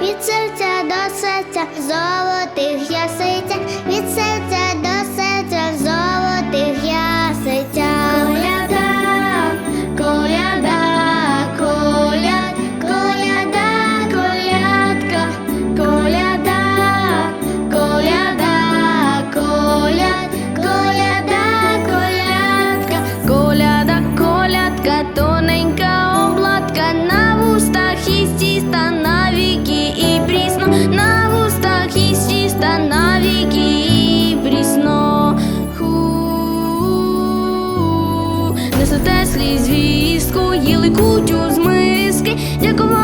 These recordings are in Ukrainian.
від серця до серця. Кутю з миски, дякували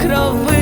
крови